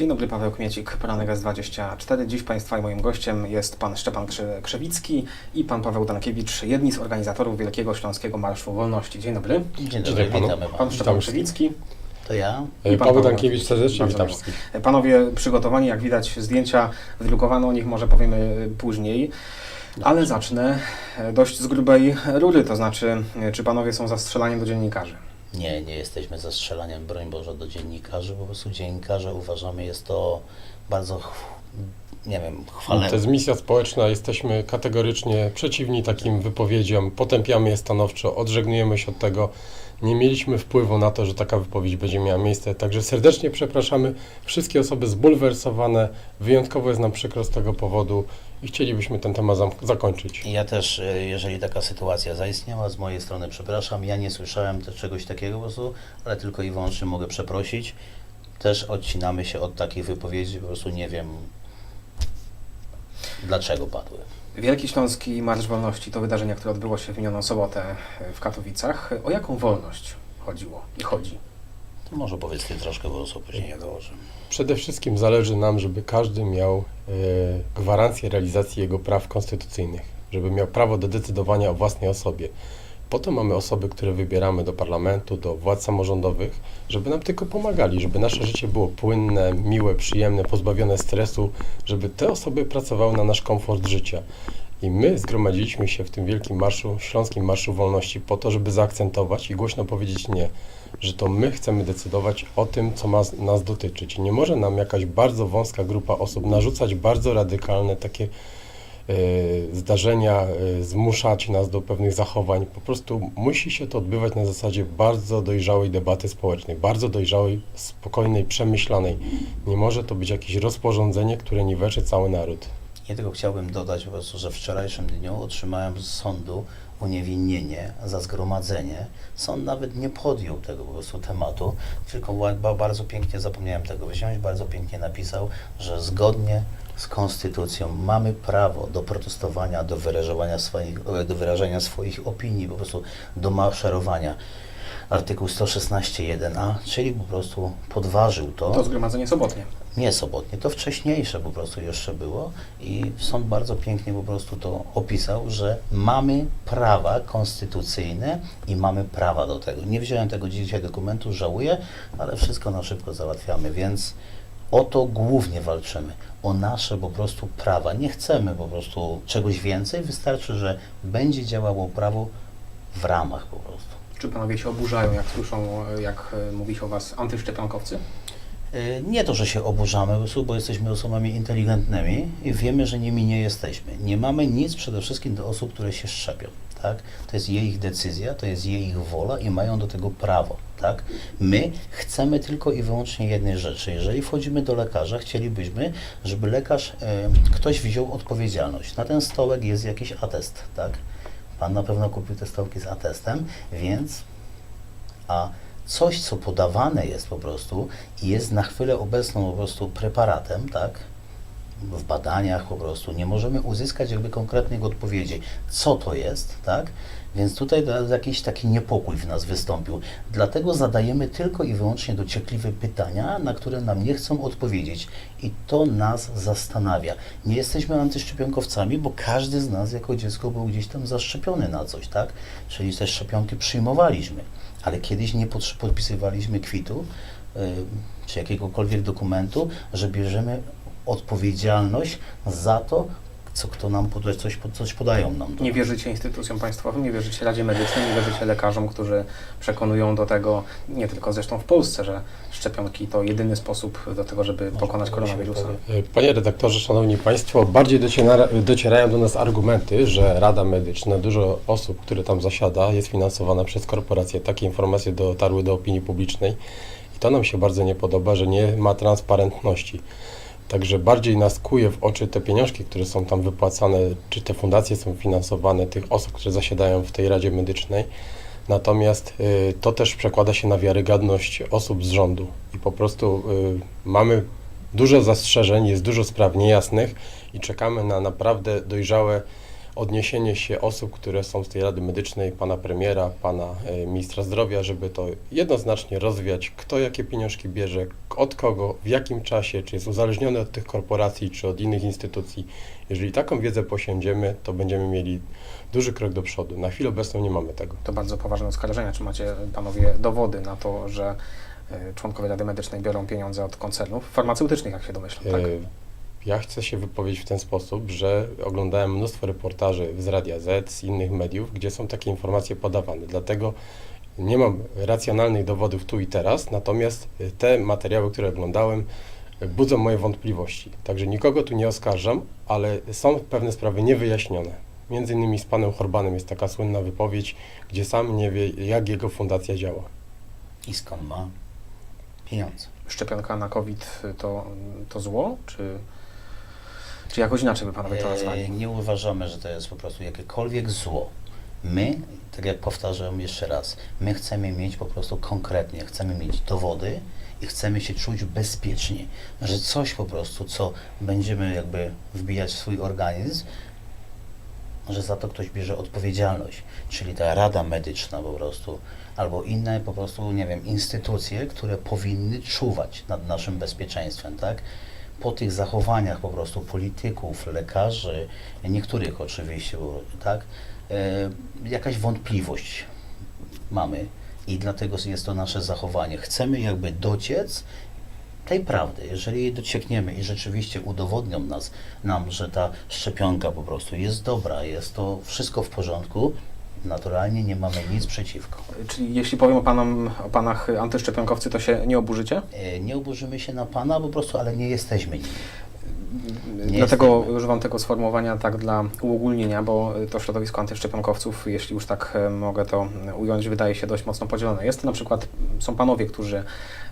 Dzień dobry, Paweł Kmiecik, poranek S24. Dziś Państwa i moim gościem jest Pan Szczepan Krze- Krzewicki i Pan Paweł Dankiewicz, jedni z organizatorów Wielkiego Śląskiego Marszu Wolności. Dzień dobry. Dzień Dzień dobry, dobry panu. witamy Pan. Szczepan Krzewicki. To ja. I pan Paweł Dankiewicz, serdecznie witam wszystkich. Panowie przygotowani, jak widać zdjęcia wydrukowane, o nich może powiemy później. Ale zacznę dość z grubej rury, to znaczy, czy Panowie są zastrzelaniem do dziennikarzy? Nie, nie jesteśmy zastrzelaniem, broń Boże, do dziennikarzy. Po prostu dziennikarze uważamy, jest to bardzo, nie wiem, chwalebne. To jest misja społeczna, jesteśmy kategorycznie przeciwni takim wypowiedziom, potępiamy je stanowczo, odżegnujemy się od tego. Nie mieliśmy wpływu na to, że taka wypowiedź będzie miała miejsce, także serdecznie przepraszamy wszystkie osoby zbulwersowane. Wyjątkowo jest nam przykro z tego powodu i chcielibyśmy ten temat zakończyć. Ja też, e, jeżeli taka sytuacja zaistniała, z mojej strony przepraszam. Ja nie słyszałem też czegoś takiego po prostu, ale tylko i wyłącznie mogę przeprosić. Też odcinamy się od takich wypowiedzi, po prostu nie wiem dlaczego padły. Wielki Śląski Marsz Wolności to wydarzenie, które odbyło się w minioną sobotę w Katowicach. O jaką wolność chodziło i chodzi? To może powiedz Ty troszkę, bo co później dołożę. Przede wszystkim zależy nam, żeby każdy miał e, gwarancję realizacji jego praw konstytucyjnych, żeby miał prawo do decydowania o własnej osobie. Po to mamy osoby, które wybieramy do parlamentu, do władz samorządowych, żeby nam tylko pomagali, żeby nasze życie było płynne, miłe, przyjemne, pozbawione stresu, żeby te osoby pracowały na nasz komfort życia. I my zgromadziliśmy się w tym wielkim marszu, Śląskim Marszu Wolności po to, żeby zaakcentować i głośno powiedzieć nie, że to my chcemy decydować o tym, co ma nas dotyczyć. Nie może nam jakaś bardzo wąska grupa osób narzucać bardzo radykalne takie zdarzenia, e, zmuszać nas do pewnych zachowań. Po prostu musi się to odbywać na zasadzie bardzo dojrzałej debaty społecznej, bardzo dojrzałej, spokojnej, przemyślanej. Nie może to być jakieś rozporządzenie, które niweczy cały naród. Ja tylko chciałbym dodać po prostu, że w wczorajszym dniu otrzymałem z sądu uniewinnienie za zgromadzenie. Sąd nawet nie podjął tego po prostu tematu, tylko bardzo pięknie zapomniałem tego wziąć, bardzo pięknie napisał, że zgodnie z konstytucją mamy prawo do protestowania, do wyrażania swoich, do wyrażania swoich opinii, po prostu do maszerowania. Artykuł 116.1a, czyli po prostu podważył To zgromadzenie sobotnie. nie sobotnie, to wcześniejsze po prostu jeszcze było i sąd bardzo pięknie po prostu to opisał, że mamy prawa konstytucyjne i mamy prawa do tego. Nie wziąłem tego dzisiaj dokumentu, żałuję, ale wszystko na szybko załatwiamy, więc o to głównie walczymy, o nasze po prostu prawa. Nie chcemy po prostu czegoś więcej, wystarczy, że będzie działało prawo w ramach po prostu. Czy Panowie się oburzają, jak słyszą, jak e, mówi się o Was antyszczepionkowcy? Y, Nie to, że się oburzamy, bo jesteśmy osobami inteligentnymi i wiemy, że nimi nie jesteśmy. Nie mamy nic przede wszystkim do osób, które się szczepią. Tak? To jest ich decyzja, to jest ich wola i mają do tego prawo. Tak? My chcemy tylko i wyłącznie jednej rzeczy. Jeżeli wchodzimy do lekarza, chcielibyśmy, żeby lekarz, e, ktoś wziął odpowiedzialność. Na ten stołek jest jakiś atest. Tak? Pan na pewno kupił te stołki z atestem, więc a coś, co podawane jest po prostu i jest na chwilę obecną po prostu preparatem, tak, w badaniach po prostu, nie możemy uzyskać jakby konkretnych odpowiedzi, co to jest, tak, więc tutaj jakiś taki niepokój w nas wystąpił. Dlatego zadajemy tylko i wyłącznie dociekliwe pytania, na które nam nie chcą odpowiedzieć. I to nas zastanawia. Nie jesteśmy antyszczepionkowcami, bo każdy z nas jako dziecko był gdzieś tam zaszczepiony na coś, tak? Czyli te szczepionki przyjmowaliśmy. Ale kiedyś nie podpisywaliśmy kwitu y, czy jakiegokolwiek dokumentu, że bierzemy odpowiedzialność za to, co kto nam poda, coś, coś podają nam. Nie wierzycie instytucjom państwowym, nie wierzycie Radzie Medycznej, nie wierzycie lekarzom, którzy przekonują do tego, nie tylko zresztą w Polsce, że szczepionki to jedyny sposób do tego, żeby pokonać koronawirusa. Panie redaktorze, szanowni państwo, bardziej dociera, docierają do nas argumenty, że Rada Medyczna, dużo osób, które tam zasiada, jest finansowana przez korporacje. Takie informacje dotarły do opinii publicznej i to nam się bardzo nie podoba, że nie ma transparentności. Także bardziej nas kuje w oczy te pieniążki, które są tam wypłacane, czy te fundacje są finansowane, tych osób, które zasiadają w tej Radzie Medycznej. Natomiast y, to też przekłada się na wiarygodność osób z rządu i po prostu y, mamy dużo zastrzeżeń, jest dużo spraw niejasnych i czekamy na naprawdę dojrzałe odniesienie się osób, które są z tej Rady Medycznej, pana premiera, pana e, ministra zdrowia, żeby to jednoznacznie rozwiać, kto jakie pieniążki bierze, od kogo, w jakim czasie, czy jest uzależniony od tych korporacji, czy od innych instytucji. Jeżeli taką wiedzę posiądziemy, to będziemy mieli duży krok do przodu. Na chwilę obecną nie mamy tego. To bardzo poważne oskarżenia. Czy macie panowie dowody na to, że e, członkowie Rady Medycznej biorą pieniądze od koncernów farmaceutycznych, jak się domyślam, tak? E, Ja chcę się wypowiedzieć w ten sposób, że oglądałem mnóstwo reportaży z Radia Z, z innych mediów, gdzie są takie informacje podawane. Dlatego nie mam racjonalnych dowodów tu i teraz, natomiast te materiały, które oglądałem, budzą moje wątpliwości. Także nikogo tu nie oskarżam, ale są pewne sprawy niewyjaśnione. Między innymi z panem Horbanem jest taka słynna wypowiedź, gdzie sam nie wie, jak jego fundacja działa. I skąd ma pieniądze? Szczepionka na COVID to, to zło, czy, czy jakoś inaczej by panowie to E, nazwali? Nie uważamy, że to jest po prostu jakiekolwiek zło. My, tak jak powtarzam jeszcze raz, my chcemy mieć po prostu konkretnie, chcemy mieć dowody i chcemy się czuć bezpiecznie, że coś po prostu, co będziemy jakby wbijać w swój organizm, że za to ktoś bierze odpowiedzialność, czyli ta rada medyczna po prostu, albo inne po prostu, nie wiem, instytucje, które powinny czuwać nad naszym bezpieczeństwem, tak? Po tych zachowaniach po prostu polityków, lekarzy, niektórych oczywiście, tak? E, jakaś wątpliwość mamy i dlatego jest to nasze zachowanie. Chcemy jakby dociec tej prawdy. Jeżeli jej dociekniemy i rzeczywiście udowodnią nas, nam, że ta szczepionka po prostu jest dobra, jest to wszystko w porządku, naturalnie nie mamy nic przeciwko. Czyli jeśli powiem o, panom, o panach antyszczepionkowcy, to się nie oburzycie? E, Nie oburzymy się na Pana po prostu, ale nie jesteśmy nimi. Nie Dlatego używam tego sformułowania tak dla uogólnienia, bo to środowisko antyszczepionkowców, jeśli już tak e, mogę to ująć, wydaje się dość mocno podzielone. Jest na przykład, są panowie, którzy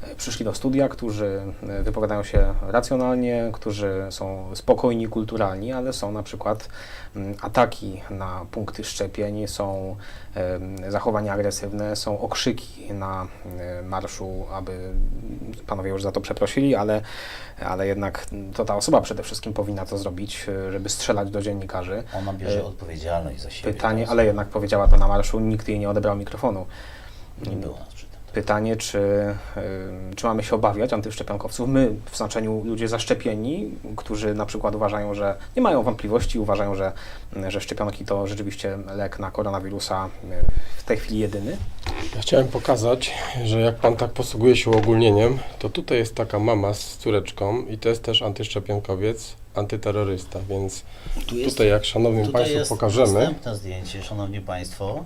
e, przyszli do studia, którzy e, wypowiadają się racjonalnie, którzy są spokojni, kulturalni, ale są na przykład ataki na punkty szczepień, są zachowania agresywne, są okrzyki na marszu, aby panowie już za to przeprosili, ale, ale jednak to ta osoba przede wszystkim powinna to zrobić, e, żeby strzelać do dziennikarzy. Ona bierze E, odpowiedzialność za siebie. Pytanie, tak? ale jednak powiedziała to na marszu, nikt jej nie odebrał mikrofonu. Nie było. Pytanie, czy, czy mamy się obawiać antyszczepionkowców? My, w znaczeniu ludzie zaszczepieni, którzy na przykład uważają, że nie mają wątpliwości, uważają, że, że szczepionki to rzeczywiście lek na koronawirusa w tej chwili jedyny. Ja chciałem pokazać, że jak pan tak posługuje się uogólnieniem, to tutaj jest taka mama z córeczką i to jest też antyszczepionkowiec, antyterrorysta, więc Tu jest, tutaj jak szanownym tutaj państwu jest pokażemy, następne zdjęcie, szanowni państwo.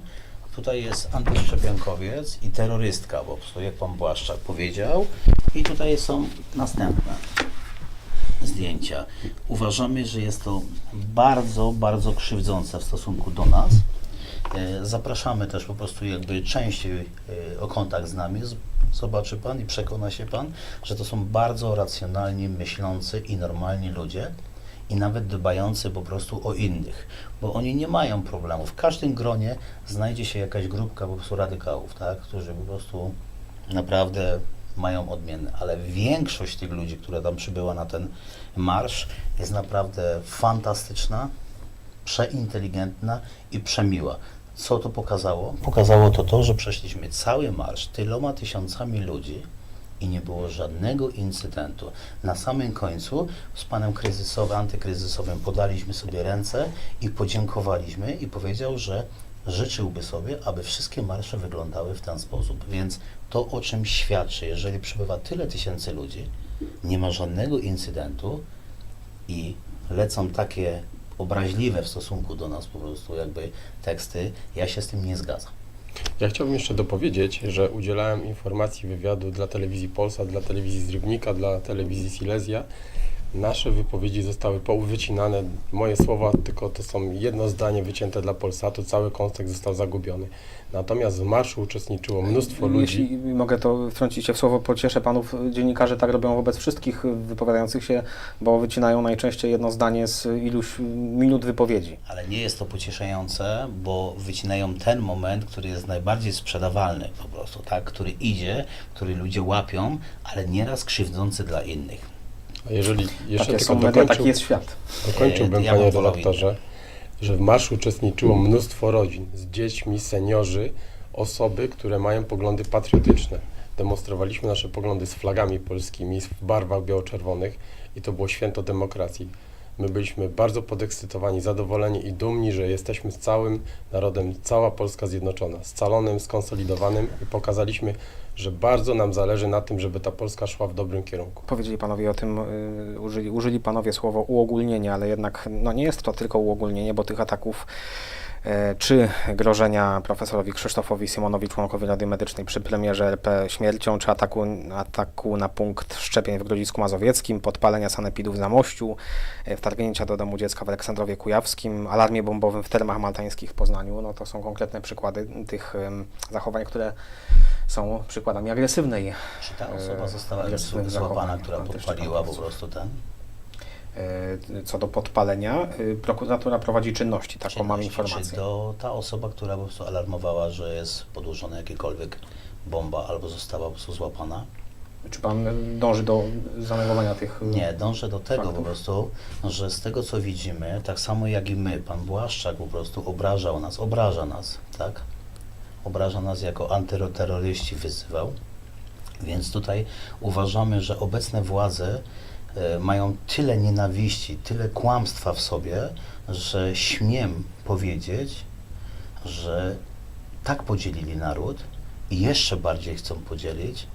Tutaj jest antyszczepionkowiec i terrorystka, prostu jak pan Błaszczak powiedział. I tutaj są następne zdjęcia. Uważamy, że jest to bardzo, bardzo krzywdzące w stosunku do nas. E, Zapraszamy też po prostu jakby częściej e, o kontakt z nami. Zobaczy Pan i przekona się Pan, że to są bardzo racjonalnie myślący i normalni ludzie i nawet dbający po prostu o innych, bo oni nie mają problemu. W każdym gronie znajdzie się jakaś grupka po prostu radykałów, tak, którzy po prostu naprawdę mają odmienne, ale większość tych ludzi, która tam przybyła na ten marsz jest naprawdę fantastyczna, przeinteligentna i przemiła. Co to pokazało? Pokazało to to, że przeszliśmy cały marsz tyloma tysiącami ludzi i nie było żadnego incydentu. Na samym końcu z panem kryzysowym, antykryzysowym podaliśmy sobie ręce i podziękowaliśmy i powiedział, że życzyłby sobie, aby wszystkie marsze wyglądały w ten sposób. Więc to o czym świadczy, jeżeli przybywa tyle tysięcy ludzi, nie ma żadnego incydentu i lecą takie obraźliwe w stosunku do nas po prostu jakby teksty, ja się z tym nie zgadzam. Ja chciałbym jeszcze dopowiedzieć, że udzielałem informacji wywiadu dla telewizji Polsa, dla telewizji z Rybnika, dla telewizji Silesia. Nasze wypowiedzi zostały powycinane, moje słowa tylko to są jedno zdanie wycięte dla Polsatu, cały kontekst został zagubiony. Natomiast w marszu uczestniczyło mnóstwo ludzi. Jeśli mogę to wtrącić się w słowo, pocieszę panów. Dziennikarze tak robią wobec wszystkich wypowiadających się, bo wycinają najczęściej jedno zdanie z iluś minut wypowiedzi. Ale nie jest to pocieszające, bo wycinają ten moment, który jest najbardziej sprzedawalny po prostu, tak? Który idzie, który ludzie łapią, ale nieraz krzywdzący dla innych. A jeżeli jeszcze Takie tylko są media, dokończył, taki jest świat. dokończyłbym, panie redaktorze, że w marszu uczestniczyło mnóstwo rodzin z dziećmi, seniorzy, osoby, które mają poglądy patriotyczne. Demonstrowaliśmy nasze poglądy z flagami polskimi, w barwach biało-czerwonych i to było święto demokracji. My byliśmy bardzo podekscytowani, zadowoleni i dumni, że jesteśmy z całym narodem, cała Polska zjednoczona, scalonym, skonsolidowanym i pokazaliśmy, że bardzo nam zależy na tym, żeby ta Polska szła w dobrym kierunku. Powiedzieli panowie o tym, y, użyli, użyli panowie słowo uogólnienie, ale jednak no, nie jest to tylko uogólnienie, bo tych ataków czy grożenia profesorowi Krzysztofowi Simonowi, członkowi Rady Medycznej przy premierze RP śmiercią, czy ataku, ataku na punkt szczepień w Grodzisku Mazowieckim, podpalenia sanepidów w Zamościu, e, wtargnięcia do domu dziecka w Aleksandrowie Kujawskim, alarmie bombowym w termach maltańskich w Poznaniu, no to są konkretne przykłady tych zachowań, które są przykładami agresywnej Czy ta osoba E, została agresywnych złapana, która podpaliła po prostu ten? E, Co do podpalenia, y, prokuratura prowadzi czynności, taką mam czynności? informację. Czy to ta osoba, która po prostu alarmowała, że jest podłożona jakiekolwiek bomba albo została po prostu złapana? Czy pan dąży do zanegowania tych... Nie, dążę do tego faktów? po prostu, że z tego co widzimy, tak samo jak i my, pan Błaszczak po prostu obrażał nas, obraża nas, tak? Obraża nas jako antyterroryści wyzywał. Więc tutaj uważamy, że obecne władze e, mają tyle nienawiści, tyle kłamstwa w sobie, że śmiem powiedzieć, że tak podzielili naród i jeszcze bardziej chcą podzielić,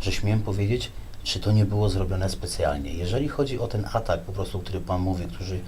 że śmiem powiedzieć, czy to nie było zrobione specjalnie. Jeżeli chodzi o ten atak, po prostu, który Pan mówi, którzy, e,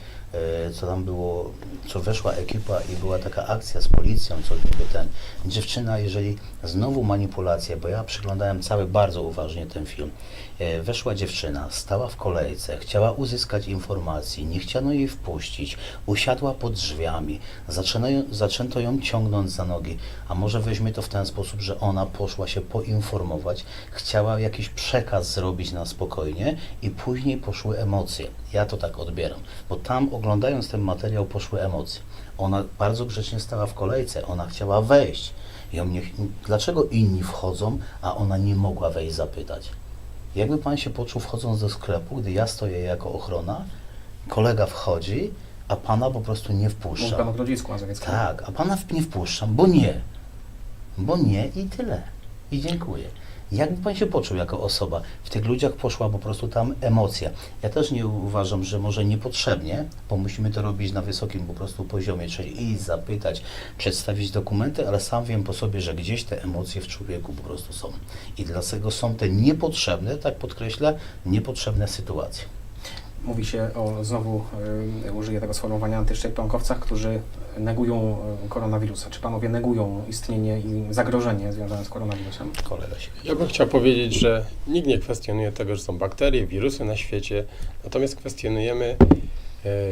co tam było, co weszła ekipa i była taka akcja z policją, co niby ten, dziewczyna, jeżeli znowu manipulacja, bo ja przyglądałem cały bardzo uważnie ten film, e, weszła dziewczyna, stała w kolejce, chciała uzyskać informacji, nie chciano jej wpuścić, usiadła pod drzwiami, zaczęto ją, zaczęto ją ciągnąć za nogi, a może weźmie to w ten sposób, że ona poszła się poinformować, chciała jakiś przekaz zrobić na spokojnie i później poszły emocje. Ja to tak odbieram, bo tam oglądając ten materiał poszły emocje. Ona bardzo grzecznie stała w kolejce, ona chciała wejść. I on nie, dlaczego inni wchodzą, a ona nie mogła wejść zapytać? Jakby pan się poczuł wchodząc do sklepu, gdy ja stoję jako ochrona, kolega wchodzi, a pana po prostu nie wpuszcza. pan o Grodzisku Mazowieckim. Tak, a pana nie wpuszczam, bo nie. Bo nie i tyle. I dziękuję. Jakby pan się poczuł jako osoba? W tych ludziach poszła po prostu tam emocja. Ja też nie uważam, że może niepotrzebnie, bo musimy to robić na wysokim po prostu poziomie, czyli iść, zapytać, przedstawić dokumenty, ale sam wiem po sobie, że gdzieś te emocje w człowieku po prostu są. I dlatego są te niepotrzebne, tak podkreślę, niepotrzebne sytuacje. Mówi się o, znowu y, użyję tego sformułowania, antyszczepionkowcach, którzy negują y, koronawirusa. Czy panowie negują istnienie i zagrożenie związane z koronawirusem? Kolega się Ja bym chciał powiedzieć, że nikt nie kwestionuje tego, że są bakterie, wirusy na świecie, natomiast kwestionujemy e,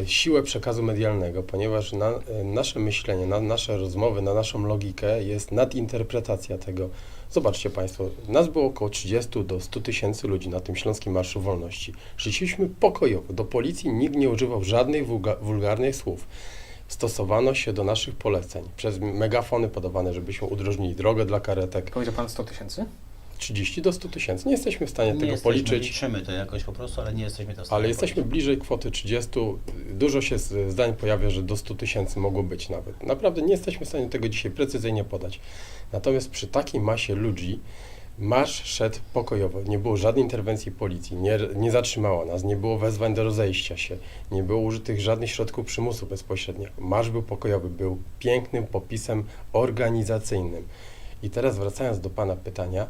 siłę przekazu medialnego, ponieważ na, e, nasze myślenie, na nasze rozmowy, na naszą logikę jest nadinterpretacja tego. Zobaczcie Państwo, nas było około 30 do 100 tysięcy ludzi na tym Śląskim Marszu Wolności. Żyliśmy pokojowo, do policji nikt nie używał żadnych wulga- wulgarnych słów. Stosowano się do naszych poleceń. Przez megafony podawane, żebyśmy udrożnili drogę dla karetek. Powiedział pan 100 tysięcy? 30 do 100 tysięcy. Nie jesteśmy w stanie nie tego jesteśmy, policzyć, Liczymy to jakoś po prostu, ale nie jesteśmy to w stanie ale jesteśmy policzyć. bliżej kwoty 30. Dużo się zdań pojawia, że do 100 tysięcy mogło być nawet. Naprawdę nie jesteśmy w stanie tego dzisiaj precyzyjnie podać. Natomiast przy takiej masie ludzi marsz szedł pokojowo. Nie było żadnej interwencji policji, nie, nie zatrzymała nas, nie było wezwań do rozejścia się, nie było użytych żadnych środków przymusu bezpośredniego. Marsz był pokojowy, był pięknym popisem organizacyjnym. I teraz wracając do Pana pytania,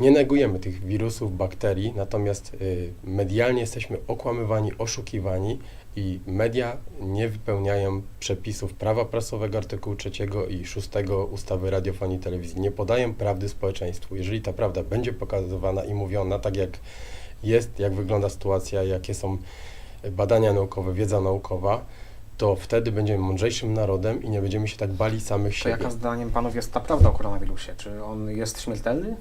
nie negujemy tych wirusów, bakterii, natomiast y, medialnie jesteśmy okłamywani, oszukiwani i media nie wypełniają przepisów prawa prasowego artykułu 3 i 6 ustawy radiofonii i telewizji. Nie podają prawdy społeczeństwu. Jeżeli ta prawda będzie pokazywana i mówiona tak, jak jest, jak wygląda sytuacja, jakie są badania naukowe, wiedza naukowa, to wtedy będziemy mądrzejszym narodem i nie będziemy się tak bali samych To siebie. jaka zdaniem panów jest ta prawda o koronawirusie? Czy on jest śmiertelny?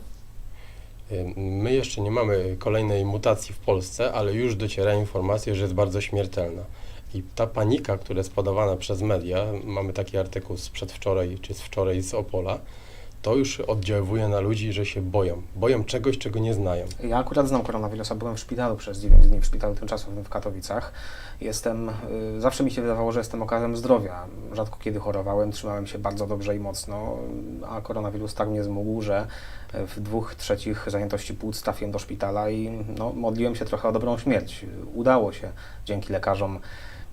My jeszcze nie mamy kolejnej mutacji w Polsce, ale już docierają informacje, że jest bardzo śmiertelna. I ta panika, która jest podawana przez media, mamy taki artykuł z przedwczoraj czy z wczoraj z Opola, to już oddziaływuje na ludzi, że się boją. Boją czegoś, czego nie znają. Ja akurat znam koronawirusa, byłem w szpitalu przez 9 dni, w szpitalu tymczasowym w Katowicach. Jestem, y, zawsze mi się wydawało, że jestem okazem zdrowia. Rzadko kiedy chorowałem, trzymałem się bardzo dobrze i mocno, a koronawirus tak mnie zmógł, że w dwóch trzecich zajętości płuc trafiłem do szpitala i no, modliłem się trochę o dobrą śmierć. Udało się dzięki lekarzom,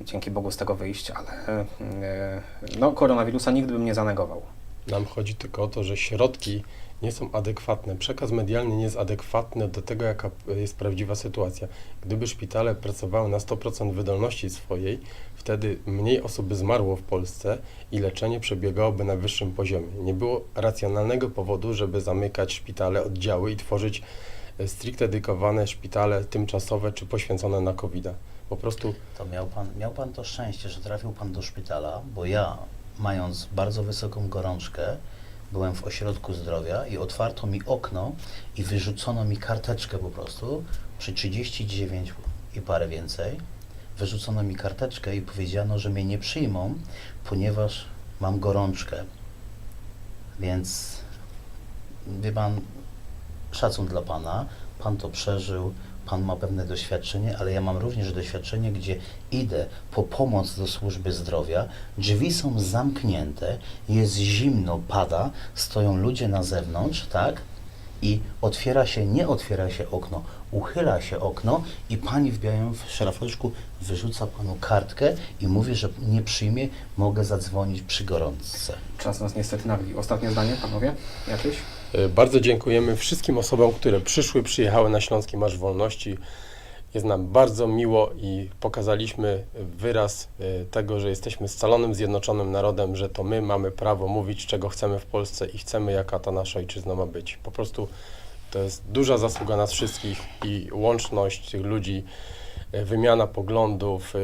dzięki Bogu z tego wyjść, ale y, no, koronawirusa nigdy bym nie zanegował. Nam chodzi tylko o to, że środki nie są adekwatne. Przekaz medialny nie jest adekwatny do tego, jaka jest prawdziwa sytuacja. Gdyby szpitale pracowały na 100% wydolności swojej, wtedy mniej osób by zmarło w Polsce i leczenie przebiegałoby na wyższym poziomie. Nie było racjonalnego powodu, żeby zamykać szpitale, oddziały i tworzyć e, stricte dedykowane szpitale tymczasowe czy poświęcone na covid -a. Po prostu To miał pan, miał pan to szczęście, że trafił pan do szpitala, bo ja, mając bardzo wysoką gorączkę, byłem w ośrodku zdrowia i otwarto mi okno i wyrzucono mi karteczkę po prostu przy 39 i parę więcej. Wyrzucono mi karteczkę i powiedziano, że mnie nie przyjmą, ponieważ mam gorączkę. Więc wie pan, szacun dla pana, pan to przeżył, pan ma pewne doświadczenie, ale ja mam również doświadczenie, gdzie idę po pomoc do służby zdrowia, drzwi są zamknięte, jest zimno, pada, stoją ludzie na zewnątrz, tak? I otwiera się, nie otwiera się okno, uchyla się okno i pani w białym szlafroczku wyrzuca panu kartkę i mówi, że nie przyjmie, mogę zadzwonić przy gorączce. Czas nas niestety nagli. Ostatnie zdanie, panowie? Jakieś? E, Bardzo dziękujemy wszystkim osobom, które przyszły, przyjechały na Śląski Marsz Wolności. Jest nam bardzo miło i pokazaliśmy wyraz e, tego, że jesteśmy scalonym, zjednoczonym narodem, że to my mamy prawo mówić, czego chcemy w Polsce i chcemy, jaka ta nasza ojczyzna ma być. Po prostu to jest duża zasługa nas wszystkich i łączność tych ludzi, e, wymiana poglądów,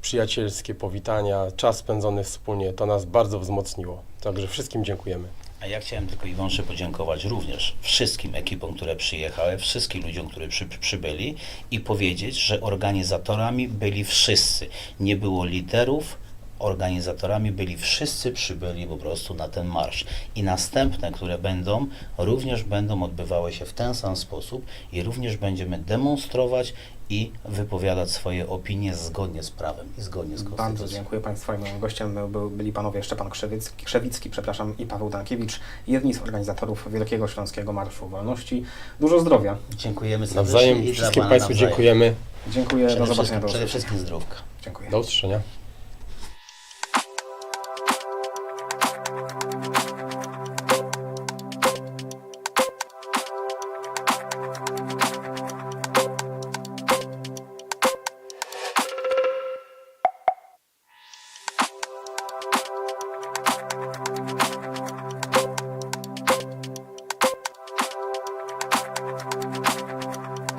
przyjacielskie powitania, czas spędzony wspólnie, to nas bardzo wzmocniło. Także wszystkim dziękujemy. A ja chciałem tylko i wyłącznie podziękować również wszystkim ekipom, które przyjechały, wszystkim ludziom, którzy przy, przybyli i powiedzieć, że organizatorami byli wszyscy. Nie było liderów, organizatorami byli wszyscy przybyli po prostu na ten marsz. I następne, które będą, również będą odbywały się w ten sam sposób i również będziemy demonstrować i wypowiadać swoje opinie zgodnie z prawem i zgodnie z Bardzo konstytucją. dziękuję Państwu i moim gościem byli panowie Szczepan Krzewicki, Krzewicki przepraszam, i Paweł Dankiewicz, jedni z organizatorów Wielkiego Śląskiego Marszu Wolności. Dużo zdrowia. Dziękujemy serdecznie Nawzajem wszystkim Państwu dziękujemy. Dziękuję, Przede do zobaczenia, przede wszystkim zdrówka. Dziękuję. Do usłyszenia.